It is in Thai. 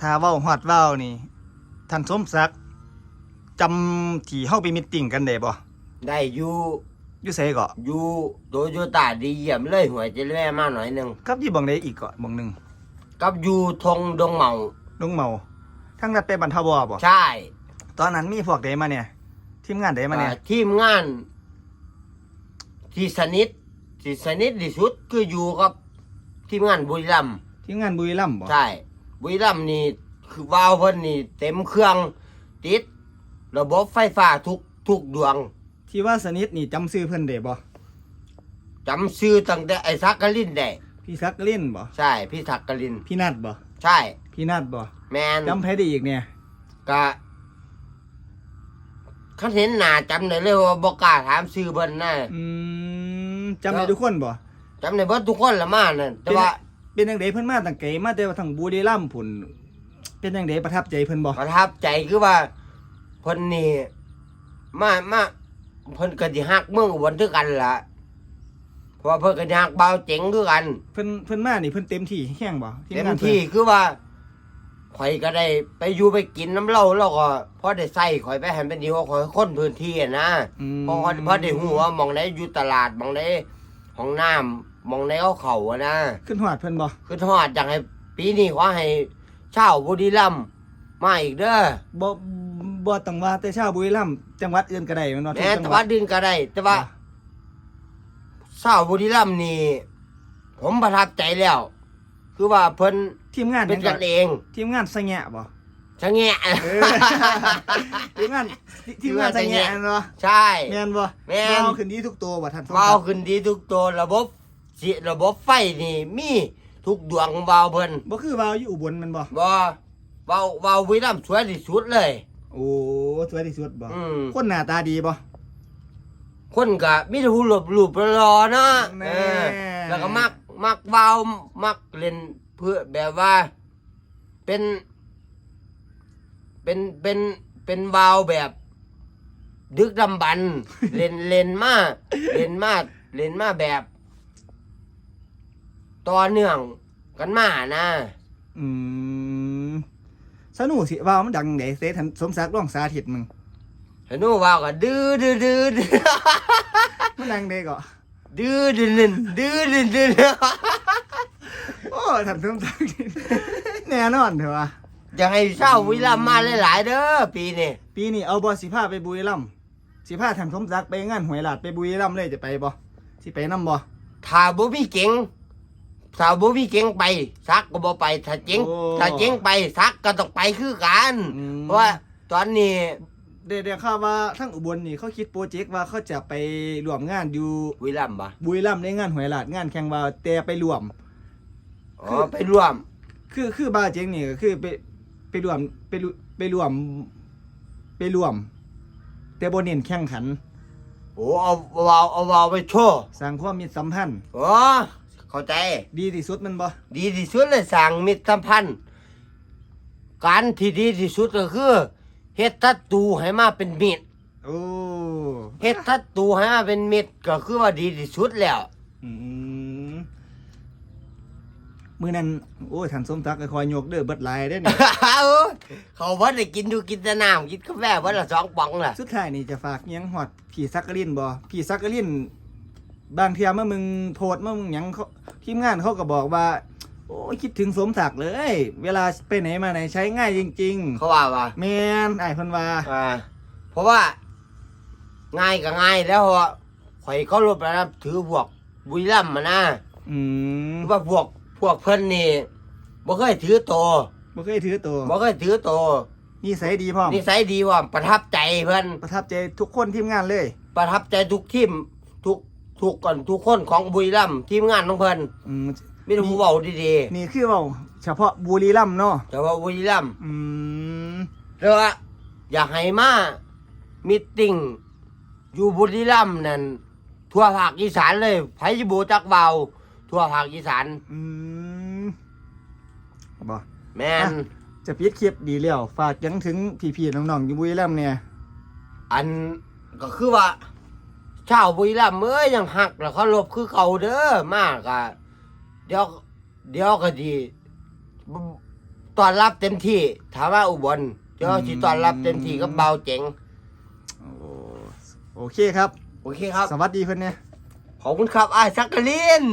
ถ้าเว้าฮอดเว้านี่ท่านสมศักดิ์จำที่เฮาไปมีตติ้งกันได้บ่ได้อยู่อยู่ไสก็อยู่โตโยต้าดีเยี่ยมเลยหัวใจแม่มาหน่อยหนึงกับอยู่บ่งใดอีกก็บ่งหนึงกับอยู่ทงดงเหมาลุงเมาทั้งรัดไปบรรทบบ่ใช่ตอนนั้นมีพวกใดมาเนี่ย ทีมงานใดมาเนี่ย อ่าทีมงาน ที่สนิทที่สนิทที่สุดคืออยู่กับทีมงานบุรีรัมย์ทีมงานบุรีรัมย์บ่ใช่ บุรีรัมย์นี่คือวาวเพิ่นนี่ เต็มเครื่องติด ระบบไฟฟ้าทุกทุกดวงที่ว่าสนิทนี่จำชื่อเพิ่นได้บ่จำชื่อตั้งแต่ไอ้ซักกะลินได้พี่ซักกลินบ่ใช่ พี่ทักกะลิน พี่นัดบ่ใช่ พี่นัดบ่แมนจำไผได้อีกเนี่ยกะคันเห็นหน้าจำได้เลยว่าบ่กล้าถามชื่อเพิ่นนะอืมจำได้ทุกคนบ่จำได้เบิดทุกคนละมานั่นแต่ว่า เป็นจังไดเพิ่นมาตั้งไกลมาแต่ว่าทางบุรีรัมย์พุ่นเป็นจังไดประทับใจเพิ่นบ่ประทับใจคือว่าเพิ่นนี่มามาเพิ่นก็สิฮักเมืองอุบลคือกันล่ะเพราะว่าเพิ่นก็สิฮักเบาวเจ๋งคือกัน เพิ่นเพิ่นมานี่เพิ่นเต็มที่แข่งบ่เต็มงานพิ่นที่คือว่าข่อยก็ได้ไปอยู่ไปกินน้ำเหล้าแล้วก็พอได้ใส่ข่อยไปให้เป็นดีว่าข่อยคนพื้นที่อะนะอืมเพอพอได้ฮู้ว่าหมองไหนอยู่ตลาดหมองไหนห้องน้ำห มองไหนเอาเข้าอะนะขึ้นฮอดเพิ่นบ่คือทอดอยากให้ปีนี้ขอให้ชาวบุรีรัมย์มาอีกเด้อบ่บ่ต้องว่าแต่ชาวบุรีรัมย์จังหวัดอื่นก็ได้แม่นบ่แม้แต่ว่าดินก็ได้แต่ว่าชาวบุรีรัมย์นี่ผมประทับใจแล้ว คือว่าเพิ่นทีมงานเป็นกันเองทีมงานสะแงะบ่ชะแงะ เออ ทีมงานทีมงานสะแงะเนาะใช่ แม่นบ่แม่นเอาขึ้นดีทุกตัวบ่ท่านสมวาศัวกดิ์ขึ้นดีทุกตัวระบบ สิระบบไฟนี่มีทุกดวงวาวเพิ่นบ่คือวาวอยู่อุบลแมันบ่บ่วาววาวบุรีรัมย์สวยที่สุดเลย โอ้สวยที่สุดบ่อืม คนหน้าตาดีบ่ คนก็มีแต่ผู้หลบหลูบรอๆเนาะแน่เออแล้วก็มักมักเบาวมักเล่นเพื่อแบบว่า เป็น เป็นเป็นเป็นวาวแบบ ดึกดำบรรพ์ เล่นเล่นมาเล่นมาเล่นมาแบบ ต่อเนื่องกันมานะอืมสนุกสิวาวมันดังไดเสท่านสมศักดิ์ลองสาธิตมึงเห็นว่าวาวก็ดื้อดื้อดื้อดื้อมันดังไดก็ดื้อดื้อดื้อดื้อดื้อดื้อโอ้ท่านสมศักดิ์นี่แน่นอนเถอะว่าอยากให้เศร้าวิลามาหลายๆเด้อปีนี้ปีนี้เอาบ่สิพาไปบุรีรัมย์สิพาท่านสมศักดิ์ไปงานหวยหลาดไปบุรีรัมย์เลยจะไปบ่สิไปนํบ่ถ้าบ่มีเก่ง ถ้าบ่มีเก่งไปซักก็บ่ไปถ้าเจ๋งโอ้ ถ้าเจ๋งไปซักก็ต้องไปคือกันอืมเพราะว่าตอนนี้ เดี๋ยวๆข่าวว่าทั้งอุบลนี่เขาคิดโปรเจกต์ว่าเขาจะไปร่วมงานอยู่วิลามบ่บุรีรัมย์ในงานหวยหลาดงานแข่งว่าวแต่ไปร่วม อ๋อไปร่วม คือคือบาเจงนี่ก็คือไปไปร่วมไปร่วไปร่วมไปร่วม แต่บ่เน้นแข่งขัน โอ้เอาวาวเอาวาวไปโชว์ สร้างความมิตรสัมพันธ์โอ้ เข้าใจ ดีที่สุดแมันบ่ดีที่สุดเลยสร้างมิตรสัมพันธ์การที่ดีที่สุดก็คือเฮ็ดทัตตูให้มาเป็นมิตรโอ้เฮ็ดทัตตูให้มาเป็นมิตรก็คือว่าดีที่สุดแล้ว อืมมื้อนั้นโอ้ยท่านสมศักดิ์ก็คอยยกเด้อเบิดหลายเด้อนี่เขาว่าได้กินอยู่กินแต่น้ำกินกาแฟวันละสองป๋องล่ะ สุดท้ายนี่จะฝากอิหยังฮอดพี่ซักกะลินบ่พี่ซักกะลิน บางเทียเมื่อมึงโพสต์เมื่อมึงหยังเขาทีมงานเขาก็บอกว่า โอ้ยคิดถึงสมศักดิ์เลย เวลาไปไหนมาไหนใช้ง่ายจริงเขาว่าว่าๆแมนไอ้ายเพันว่าอ่า เพราะว่า ง่ายก็ง่ายแล้วเพราะว่าข่อยเขารบแล้วนะถือพวกบุรีรัมย์มานะอืมคือว่าพวกพวกเพิ่นนี่บ่เคยถือโตวบ่เคยถือตัวบ่เคยถือโตวนิสัยดีพ่อมนิสัยดีว่าประทับใจเพิ่นประทับใจทุกคนทีมงานเลย ประทับใจทุกทีมทุก ทุกก่อนทุกคนของบุรีรัมย์ทีมงานของเพิ่นอืมมีแต่ผู้เว้าดีนี่คือเว่าเฉพาะบุรีรัมย์เนาะๆแต่ว่าบุรีรัมย์อืมแล้วว่าอยากให้มามิตติ้งอยู่บุรีรัมย์นั่นทั่วภาคอีสานเลยไผสิบ่จักเว้าทั่วภาคอีสานอืมบ่ แม่นจะปิดคลิปดีแล้วฝากหยังถึงพี่ๆน้องๆอยู่บุรีรัมย์เนี่ย อันก็คือว่า ชาวบุรีรัมย์เอ้ยยังหักแล้วเขาลบคือเก่าเด้อมากอะเดี๋ยวเดี๋ยวก็ดีบต้อนรับเต็มที่ถามว่าอุบลเจ้าสิต้อนรับเต็มที่ก็เบาเจ๋งโอ้โอเคครับ โอเคครับ สวัสดีเพิ่นเนี่ยขอบคุณครับไอ้ายสักกะลิน